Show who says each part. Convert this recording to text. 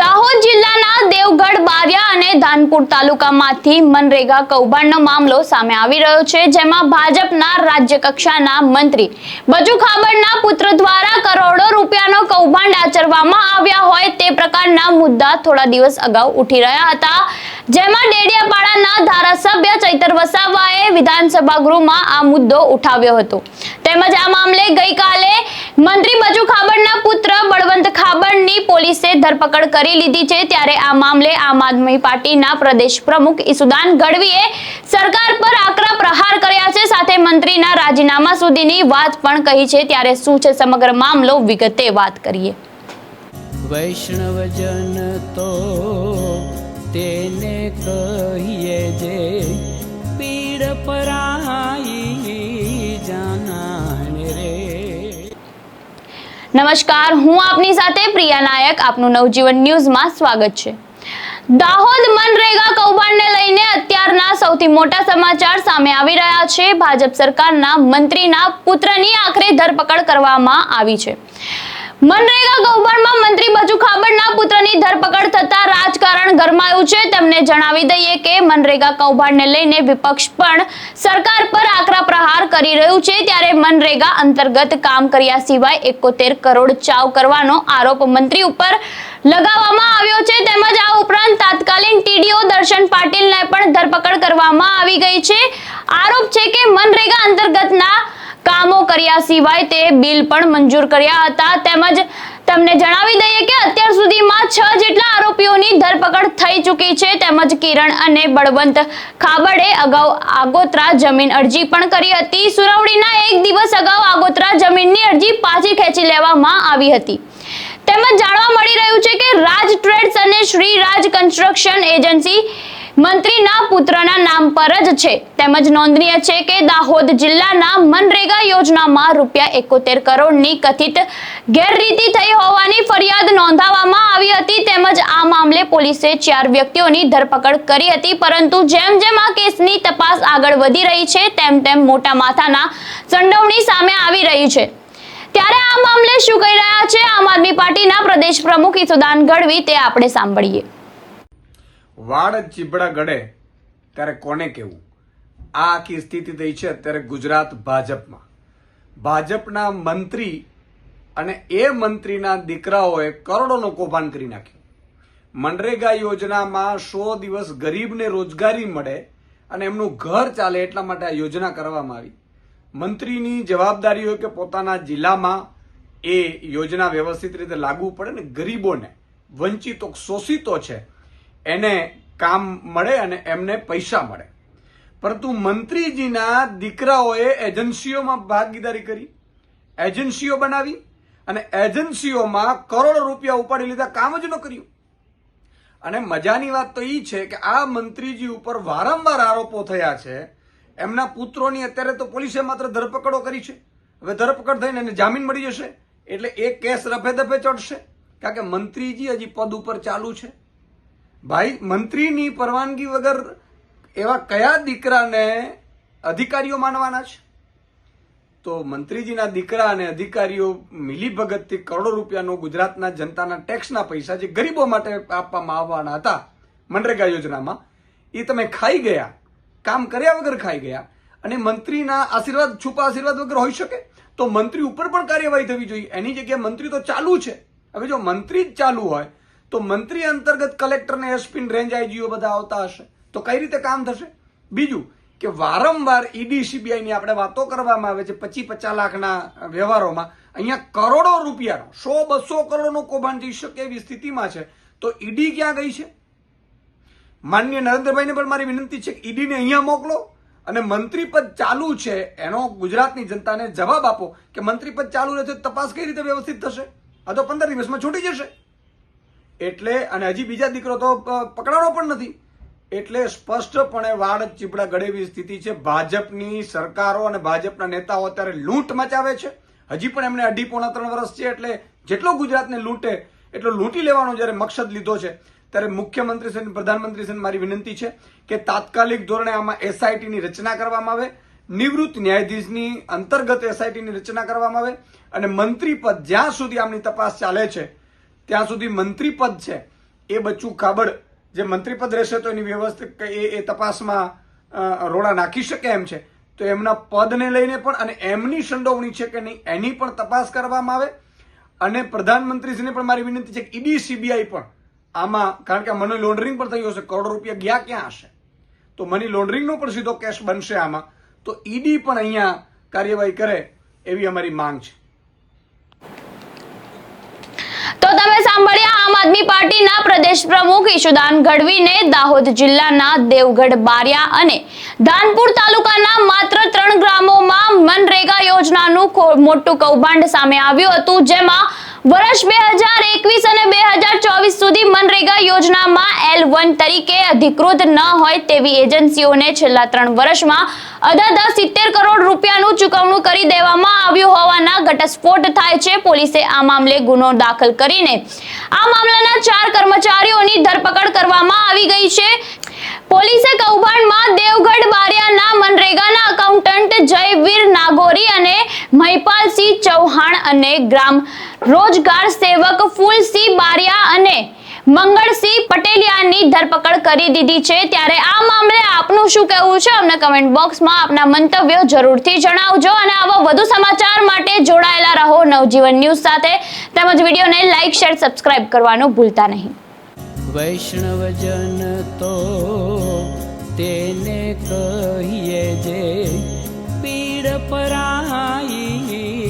Speaker 1: દાહોદ જિલ્લાના દેવગઢ, બારિયા અને ધાનપુર તાલુકામાંથી મનરેગા કૌભાંડનો મામલો સામે આવી રહ્યો છે, જેમાં ભાજપના રાજ્ય કક્ષાના મંત્રી બજુ ખાબડના પુત્ર દ્વારા કરોડો રૂપિયાનો કૌભાંડ આચરવામાં આવ્યા હોય તે પ્રકારના મુદ્દા થોડા દિવસ અગાઉ ઉઠી રહ્યા હતા. જેમાં ડેડિયાપાડાના ધારાસભ્ય ચૈતર વસાવાએ વિધાનસભા ગૃહમાં આ મુદ્દો ઉઠાવ્યો હતો. તેમજ આ મામલે ગઈકાલે મંત્રી બજુ ખાબડની પોલીસે ધરપકડ કરી લીધી છે. ત્યારે આ મામલે આમ આદમી પાર્ટીના પ્રદેશ પ્રમુખ ઈસુદાન ગઢવીએ સરકાર પર આકરા પ્રહાર કર્યા છે. સાથે મંત્રીના રાજીનામા સુધીની વાત પણ કહી છે. ત્યારે શું છે સમગ્ર મામલો? વિગતે વાત કરીએ.
Speaker 2: વૈષ્ણવજન તો તેને કહીએ જે પીડ પરાઈ
Speaker 1: નમસ્કાર, હું આપની સાથે પ્રિયા નાયક. આપનું નવજીવન ન્યૂઝમાં સ્વાગત છે. દાહોદ મનરેગા કૌભાંડને લઈને અત્યારના સૌથી મોટા સમાચાર સામે આવી રહ્યા છે. ભાજપ સરકારના મંત્રીના પુત્રની આખરે ધરપકડ કરવામાં આવી છે. મનરેગા કૌભાંડમાં મંત્રી બજુ ખાબડના પુત્રની ધરપકડ થતા રાજકારણ ગરમાયું છે તેમને જણાવી દઈએ કે મનરેગા કૌભાંડને લઈને વિપક્ષ પણ સરકાર પર આકરા પ્રહાર કરી રહ્યું છે. ત્યારે મનરેગા અંતર્ગત કામ કર્યા સિવાય એકોતેર કરોડ ચાવ કરવાનો આરોપ મંત્રી ઉપર લગાવવામાં આવ્યો છે. તેમજ આ ઉપરાંત તાત્કાલિક ટીડીઓ દર્શન પાટીલને પણ ધરપકડ કરવામાં આવી ગઈ છે. આરોપ છે કે મનરેગા અંતર્ગતના કામો કર્યા સિવાય તે બિલ પણ મંજૂર કર્યા હતા. તેમજ તમને જણાવી દઈએ કે અત્યાર સુધીમાં છ જેટલા આરોપીઓની ધરપકડ થઈ ચૂકી છે. તેમજ કિરણ અને બળવંત ખાબડે અગાઉ આગોતરા જમીન અરજી પણ કરી હતી. સુનાવણીના એક દિવસ અગાઉ આગોતરા જમીનની અરજી પાછી ખેંચી લેવામાં આવી હતી. તેમજ જાણવા મળી રહ્યું છે કે રાજ ટ્રેડ્સ અને શ્રી રાજ કન્સ્ટ્રક્શન એજન્સી મંત્રીના પુત્રના નામ પર જ છે. તેમજ નોંધનીય છે કે દાહોદ જિલ્લાના મનરેગા યોજનામાં રૂપિયા એકોતેર કરોડની કથિત ગેરરીતિ થઈ હોવાની ફરિયાદ નોંધાવવામાં આવી હતી. તેમજ આ મામલે પોલીસે ચાર વ્યક્તિઓની ધરપકડ કરી હતી. પરંતુ જેમ જેમ આ કેસની તપાસ આગળ વધી રહી છે, તેમ તેમ મોટા માથાના સંડોવણી સામે આવી રહી છે. ત્યારે આ મામલે શું કહી રહ્યા છે? આમ આદમી પાર્ટીના પ્રદેશ પ્રમુખ ઈસુદાન ગઢવી, તે આપણે સાંભળીએ.
Speaker 3: વાડ ચીબડા ગળે, ત્યારે કોને કહેવું? આ આખી સ્થિતિ થઈ છે અત્યારે ગુજરાત ભાજપમાં. ભાજપના મંત્રી અને એ મંત્રીના દીકરાઓએ કરોડોનું કૌભાંડ કરી નાખ્યું. મનરેગા યોજનામાં સો દિવસ ગરીબને રોજગારી મળે અને એમનું ઘર ચાલે એટલા માટે આ યોજના કરવામાં આવી. મંત્રીની જવાબદારી હોય કે પોતાના જિલ્લામાં એ યોજના વ્યવસ્થિત રીતે લાગુ પડે ને ગરીબોને, વંચિતો, શોષિતો છે એને કામ મળે અને એમને પૈસા મળે. પરંતુ મંત્રીજીના દીકરાઓએ એજન્સીઓમાં ભાગીદારી કરી, એજન્સીઓ બનાવી અને એજન્સીઓમાં કરોડો રૂપિયા ઉપાડી લીધા, કામ જ ન કર્યું. અને મજાની વાત તો એ છે કે આ મંત્રીજી ઉપર વારંવાર આરોપો થયા છે. એમના પુત્રોની અત્યારે તો પોલીસે માત્ર ધરપકડો કરી છે. હવે ધરપકડ થઈને એને જામીન મળી જશે. એટલે એ કેસ રફે દફે ચડશે. કારણ કે મંત્રીજી હજી પદ ઉપર ચાલુ છે. ભાઈ, મંત્રીની પરવાનગી વગર એવા કયા દીકરાને અધિકારીઓ માનવાના છે? તો મંત્રીજીના દીકરા અને અધિકારીઓ મિલીભગતથી કરોડો રૂપિયાનો ગુજરાતના જનતાના ટેક્સના પૈસા જે ગરીબો માટે આપવામાં આવવાના હતા મનરેગા યોજનામાં, એ તમે ખાઈ ગયા, કામ કર્યા વગર ખાઈ ગયા અને મંત્રીના આશીર્વાદ, છુપા આશીર્વાદ વગર હોઈ શકે? તો મંત્રી ઉપર પણ કાર્યવાહી થવી જોઈએ. એની જગ્યાએ મંત્રી તો ચાલુ છે. હવે જો મંત્રી જ ચાલુ હોય તો મંત્રી અંતર્ગત કલેક્ટર ને એસપી રેન્જ આઈજીઓ બધા આવતા હશે. તો કઈ રીતે કામ થશે? બીજું કે વારંવાર ઈડી સીબીઆઈની આપણે વાતો કરવામાં આવે છે પચી પચાસ લાખના વ્યવહારોમાં. અહીંયા કરોડો રૂપિયાનો, સો બસો કરોડનો કૌભાંડ થઈ શકે એવી સ્થિતિમાં છે. તો ઈડી ક્યાં ગઈ છે? માન્ય નરેન્દ્રભાઈને પણ મારી વિનંતી છે કે ઈડીને અહીંયા મોકલો અને મંત્રી પદ ચાલુ છે એનો ગુજરાતની જનતાને જવાબ આપો કે મંત્રી પદ ચાલુ રહે તો તપાસ કઈ રીતે વ્યવસ્થિત થશે? આ તો પંદર દિવસમાં છૂટી જશે. એટલે, અને હજી બીજા દીકરો તો પકડાણો પણ નથી. એટલે સ્પષ્ટપણે વાડ ચીબડા ગળેવી સ્થિતિ છે. ભાજપની સરકારો અને ભાજપના નેતાઓ અત્યારે લૂંટ મચાવે છે. હજી પણ એમણે અઢી પોણા ત્રણ વર્ષ છે, એટલે જેટલો ગુજરાતને લૂંટે, એટલો લૂંટી લેવાનો જ્યારે મકસદ લીધો છે, ત્યારે મુખ્યમંત્રી શ્રી પ્રધાનમંત્રી શ્રી મારી વિનંતી છે કે તાત્કાલિક ધોરણે આમાં એસઆઈટીની રચના કરવામાં આવે, નિવૃત્ત ન્યાયાધીશની અંતર્ગત એસઆઈટીની રચના કરવામાં આવે, અને મંત્રી પદ જ્યાં સુધી આમની તપાસ ચાલે છે ત્યાં સુધી મંત્રી પદ છે. એ બચ્ચું કાબડ જે મંત્રીપદ રહેશે તો એની વ્યવસ્થિત એ એ તપાસમાં રોડા નાખી શકે એમ છે. તો એમના પદને લઈને પણ અને એમની સંડોવણી છે કે નહીં, એની પણ તપાસ કરવામાં આવે. અને પ્રધાનમંત્રીશ્રીને પણ મારી વિનંતી છે કે ઈડી, સીબીઆઈ પણ આમાં, કારણ કે મની લોન્ડરિંગ પણ થયું હશે, કરોડો રૂપિયા ગયા ક્યાં હશે? તો મની લોન્ડરિંગનો પણ સીધો કેસ બનશે આમાં. તો ઈડી પણ અહીંયા કાર્યવાહી કરે એવી અમારી માંગ છે.
Speaker 1: તો તમે સાંભળ્યા, આમ આદમી પાર્ટીના પ્રદેશ પ્રમુખ ઈશુદાન ગઢવીને દાહોદ જિલ્લાના દેવગઢ, બારિયા અને ધાનપુર તાલુકાના માત્ર ત્રણ ગ્રામોમાં મનરેગા યોજનાનું મોટું કૌભાંડ સામે આવ્યું હતું, જેમાં વર્ષ બે હજાર એકવીસ અને બે હજાર ચોવીસ સુધી મનરેગા યોજનામાં એલ વન તરીકે અધિકૃત ન હોય તેવી એજન્સીઓને છેલ્લા ત્રણ વર્ષમાં અદાધા સિત્તેર કરોડ રૂપિયાનું ઘટસ્ફોટ થાય છે, પોલીસે આ મામલે ગુનો દાખલ કરીને. આ મામલાના ચાર કર્મચારીઓની ધરપકડ કરવામાં આવી ગઈ છે. પોલીસે કૌભાંડમાં દેવગઢ બારિયાના મનરેગાના એકાઉન્ટન્ટ જયવીર નાગોરી અને મહિપાલસિંહ ચૌહાણ અને ગ્રામ રોજગાર સેવક ફૂલસિંહ બારિયા અને મંગળસિંહ પટેલિયાની ધરપકડ કરી દીધી છે. ત્યારે આ મામલે આપનું શું કહેવું છે? અમને કમેન્ટ બોક્સમાં આપના મંતવ્યો જરૂરથી જણાવજો અને આવા વધુ સમાચાર માટે જોડાયેલા રહો નવજીવન ન્યૂઝ સાથે. તેમજ વિડીયોને લાઈક શેર સબસ્ક્રાઇબ કરવાનું ભૂલતા નહીં.
Speaker 2: વૈષ્ણવજન તો તેને કહીએ જે પીડ પરાઈ